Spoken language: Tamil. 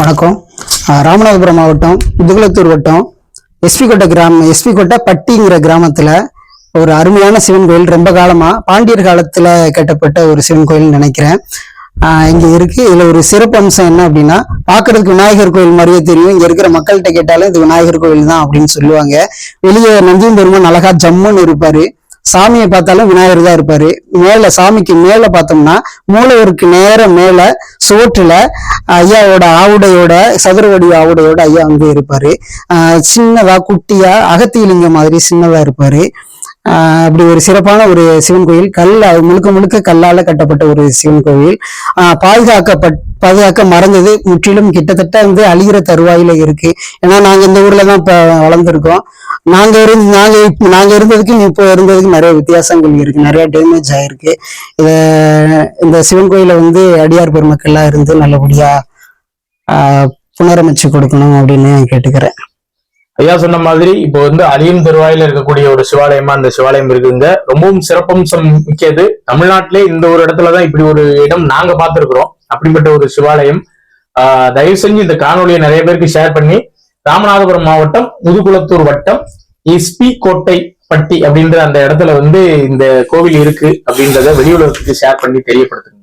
வணக்கம். ராமநாதபுரம் மாவட்டம் முதுகுளத்தூர் வட்டம் எஸ்பி கோட்டை கிராமம் எஸ்பி கோட்டை பட்டிங்கிற கிராமத்தில் ஒரு அருமையான சிவன் கோயில். ரொம்ப காலமாக பாண்டியர் காலத்தில் கட்டப்பட்ட ஒரு சிவன் கோயில்னு நினைக்கிறேன். இங்கே இருக்குது இருக்கு ஒரு சிறப்பு அம்சம் என்ன அப்படின்னா பார்க்கறதுக்கு விநாயகர் கோயில் மாதிரியே தெரியும். இங்கே இருக்கிற மக்கள்கிட்ட கேட்டாலும் இது விநாயகர் கோயில் தான் அப்படின்னு சொல்லுவாங்க. வெளியே நந்தியும் பெருமான் அழகா ஜம்முன்னு இருப்பார். சாமியை பார்த்தாலும் விநாயகர் தான் இருப்பாரு. மேல சாமிக்கு மேல பார்த்தோம்னா மூலவருக்கு நேர மேல சுவற்றுல ஐயாவோட ஆவுடையோட சதுரவடி ஆவுடையோட ஐயா அங்க இருப்பாரு. சின்னதா குட்டியா அகத்தியலிங்கம் மாதிரி சின்னதா இருப்பாரு. அப்படி ஒரு சிறப்பான ஒரு சிவன் கோயில். கல் அது முழுக்க முழுக்க கல்லால கட்டப்பட்ட ஒரு சிவன் கோயில் பாதுகாக்கப்பட் பாதுகாக்க மறந்தது. முற்றிலும் கிட்டத்தட்ட வந்து அழிகிற தருவாயில இருக்கு. ஏன்னா நாங்க இந்த ஊர்ல தான் இப்ப வளர்ந்துருக்கோம். நாங்க இருந்து நாங்க நாங்க இருந்ததுக்கும் இப்போ இருந்ததுக்கும் நிறைய வித்தியாசங்கள் இருக்கு. நிறைய டேமேஜ் ஆயிருக்கு. இத இந்த சிவன் கோயில வந்து அடியார் பெருமக்கள்லாம் இருந்து நல்லபடியா புனரமைச்சு கொடுக்கணும் அப்படின்னு கேட்டுக்கிறேன். ஐயா சொன்ன மாதிரி இப்போ வந்து அழியும் தருவாயில இருக்கக்கூடிய ஒரு சிவாலயமா அந்த சிவாலயம் இருக்குங்க. ரொம்பவும் சிறப்பம்சம் மிக்கது. தமிழ்நாட்டிலே இந்த ஒரு இடத்துலதான் இப்படி ஒரு இடம் நாங்க பார்த்திருக்கிறோம். அப்படிப்பட்ட ஒரு சிவாலயம். ஆஹ் தயவு செஞ்சு இந்த காணொலியை நிறைய பேருக்கு ஷேர் பண்ணி ராமநாதபுரம் மாவட்டம் முதுகுளத்தூர் வட்டம் எஸ்பி கோட்டை பட்டி அப்படின்ற அந்த இடத்துல வந்து இந்த கோவில் இருக்கு அப்படின்றத வெளியுலகத்துக்கு ஷேர் பண்ணி தெரியப்படுத்துங்க.